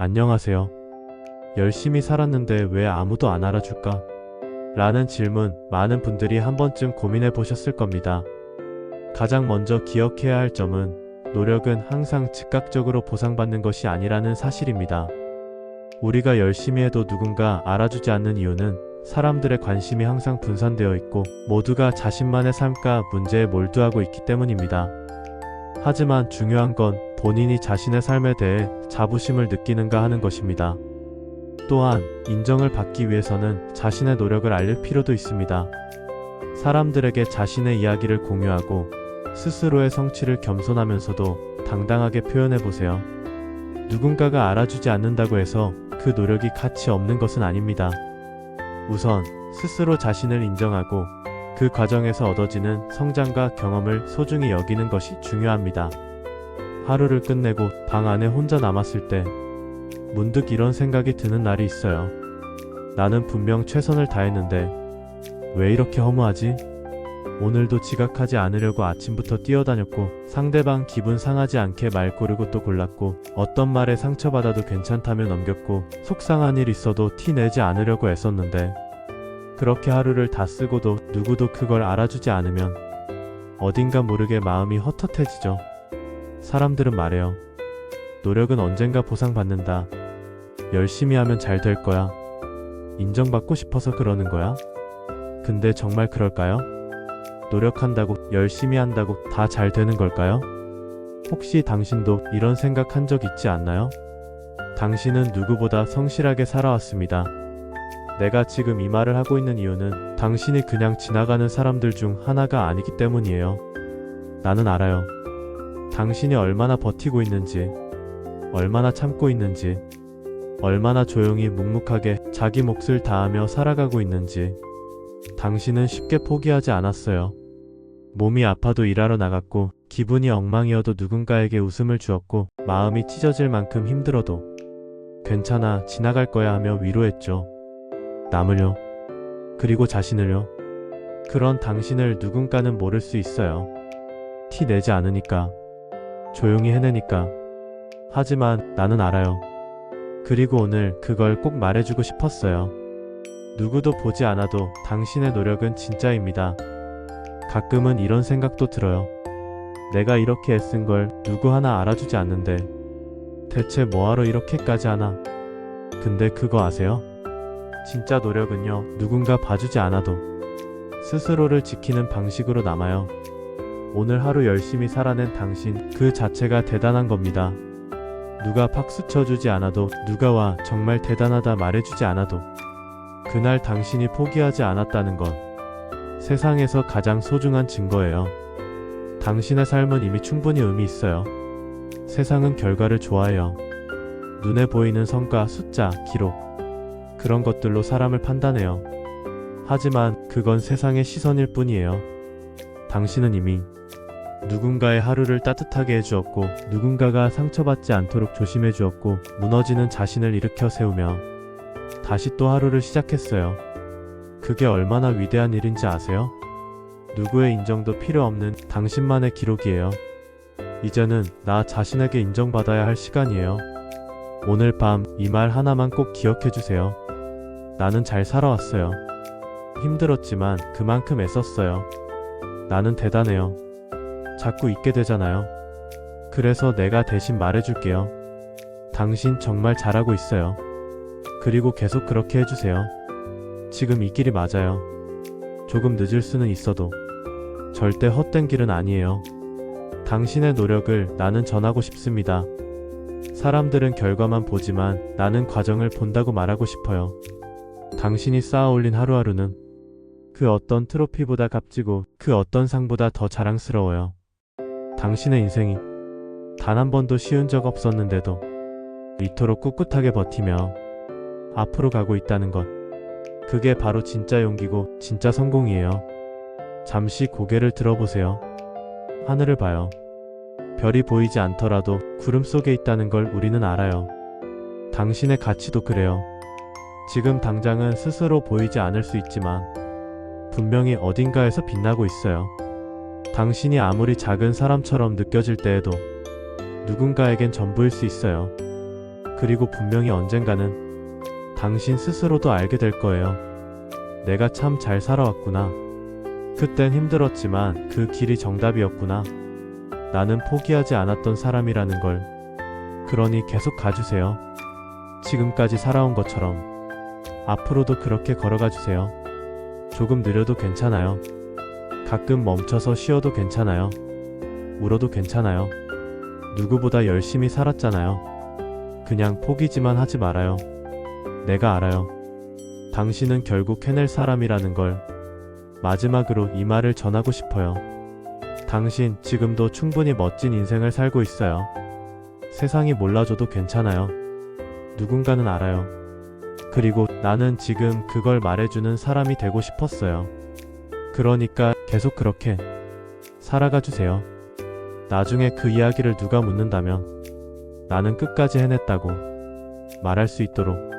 안녕하세요. 열심히 살았는데 왜 아무도 안 알아줄까? 라는 질문 많은 분들이 한 번쯤 고민해 보셨을 겁니다. 가장 먼저 기억해야 할 점은 노력은 항상 즉각적으로 보상받는 것이 아니라는 사실입니다. 우리가 열심히 해도 누군가 알아주지 않는 이유는 사람들의 관심이 항상 분산되어 있고 모두가 자신만의 삶과 문제에 몰두하고 있기 때문입니다. 하지만 중요한 건 본인이 자신의 삶에 대해 자부심을 느끼는가 하는 것입니다. 또한 인정을 받기 위해서는 자신의 노력을 알릴 필요도 있습니다. 사람들에게 자신의 이야기를 공유하고 스스로의 성취를 겸손하면서도 당당하게 표현해 보세요. 누군가가 알아주지 않는다고 해서 그 노력이 가치 없는 것은 아닙니다. 우선 스스로 자신을 인정하고 그 과정에서 얻어지는 성장과 경험을 소중히 여기는 것이 중요합니다. 하루를 끝내고 방 안에 혼자 남았을 때 문득 이런 생각이 드는 날이 있어요. 나는 분명 최선을 다했는데 왜 이렇게 허무하지? 오늘도 지각하지 않으려고 아침부터 뛰어다녔고 상대방 기분 상하지 않게 말 고르고 또 골랐고 어떤 말에 상처받아도 괜찮다며 넘겼고 속상한 일 있어도 티 내지 않으려고 애썼는데 그렇게 하루를 다 쓰고도 누구도 그걸 알아주지 않으면 어딘가 모르게 마음이 헛헛해지죠. 사람들은 말해요. 노력은 언젠가 보상받는다. 열심히 하면 잘 될 거야. 인정받고 싶어서 그러는 거야? 근데 정말 그럴까요? 노력한다고, 열심히 한다고 다 잘 되는 걸까요? 혹시 당신도 이런 생각 한 적 있지 않나요? 당신은 누구보다 성실하게 살아왔습니다. 내가 지금 이 말을 하고 있는 이유는 당신이 그냥 지나가는 사람들 중 하나가 아니기 때문이에요. 나는 알아요. 당신이 얼마나 버티고 있는지, 얼마나 참고 있는지, 얼마나 조용히 묵묵하게 자기 몫을 다하며 살아가고 있는지, 당신은 쉽게 포기하지 않았어요. 몸이 아파도 일하러 나갔고, 기분이 엉망이어도 누군가에게 웃음을 주었고, 마음이 찢어질 만큼 힘들어도, 괜찮아, 지나갈 거야 하며 위로했죠. 남을요. 그리고 자신을요. 그런 당신을 누군가는 모를 수 있어요. 티 내지 않으니까. 조용히 해내니까. 하지만 나는 알아요. 그리고 오늘 그걸 꼭 말해주고 싶었어요. 누구도 보지 않아도 당신의 노력은 진짜입니다. 가끔은 이런 생각도 들어요. 내가 이렇게 애쓴 걸 누구 하나 알아주지 않는데 대체 뭐하러 이렇게까지 하나? 근데 그거 아세요? 진짜 노력은요, 누군가 봐주지 않아도 스스로를 지키는 방식으로 남아요. 오늘 하루 열심히 살아낸 당신, 그 자체가 대단한 겁니다. 누가 박수 쳐주지 않아도, 누가 와 정말 대단하다 말해주지 않아도, 그날 당신이 포기하지 않았다는 건 세상에서 가장 소중한 증거예요. 당신의 삶은 이미 충분히 의미 있어요. 세상은 결과를 좋아해요. 눈에 보이는 성과, 숫자, 기록, 그런 것들로 사람을 판단해요. 하지만 그건 세상의 시선일 뿐이에요. 당신은 이미 누군가의 하루를 따뜻하게 해주었고, 누군가가 상처받지 않도록 조심해 주었고, 무너지는 자신을 일으켜 세우며, 다시 또 하루를 시작했어요. 그게 얼마나 위대한 일인지 아세요? 누구의 인정도 필요 없는 당신만의 기록이에요. 이제는 나 자신에게 인정받아야 할 시간이에요. 오늘 밤 이 말 하나만 꼭 기억해 주세요. 나는 잘 살아왔어요. 힘들었지만 그만큼 애썼어요. 나는 대단해요. 자꾸 잊게 되잖아요. 그래서 내가 대신 말해줄게요. 당신 정말 잘하고 있어요. 그리고 계속 그렇게 해주세요. 지금 이 길이 맞아요. 조금 늦을 수는 있어도 절대 헛된 길은 아니에요. 당신의 노력을 나는 전하고 싶습니다. 사람들은 결과만 보지만 나는 과정을 본다고 말하고 싶어요. 당신이 쌓아 올린 하루하루는 그 어떤 트로피보다 값지고 그 어떤 상보다 더 자랑스러워요. 당신의 인생이 단 한 번도 쉬운 적 없었는데도 이토록 꿋꿋하게 버티며 앞으로 가고 있다는 것. 그게 바로 진짜 용기고 진짜 성공이에요. 잠시 고개를 들어보세요. 하늘을 봐요. 별이 보이지 않더라도 구름 속에 있다는 걸 우리는 알아요. 당신의 가치도 그래요. 지금 당장은 스스로 보이지 않을 수 있지만 분명히 어딘가에서 빛나고 있어요. 당신이 아무리 작은 사람처럼 느껴질 때에도 누군가에겐 전부일 수 있어요. 그리고 분명히 언젠가는 당신 스스로도 알게 될 거예요. 내가 참 잘 살아왔구나. 그땐 힘들었지만 그 길이 정답이었구나. 나는 포기하지 않았던 사람이라는 걸. 그러니 계속 가주세요. 지금까지 살아온 것처럼. 앞으로도 그렇게 걸어가 주세요. 조금 느려도 괜찮아요. 가끔 멈춰서 쉬어도 괜찮아요. 울어도 괜찮아요. 누구보다 열심히 살았잖아요. 그냥 포기지만 하지 말아요. 내가 알아요. 당신은 결국 해낼 사람이라는 걸 마지막으로 이 말을 전하고 싶어요. 당신 지금도 충분히 멋진 인생을 살고 있어요. 세상이 몰라줘도 괜찮아요. 누군가는 알아요. 그리고 나는 지금 그걸 말해주는 사람이 되고 싶었어요. 그러니까 계속 그렇게 살아가 주세요. 나중에 그 이야기를 누가 묻는다면 나는 끝까지 해냈다고 말할 수 있도록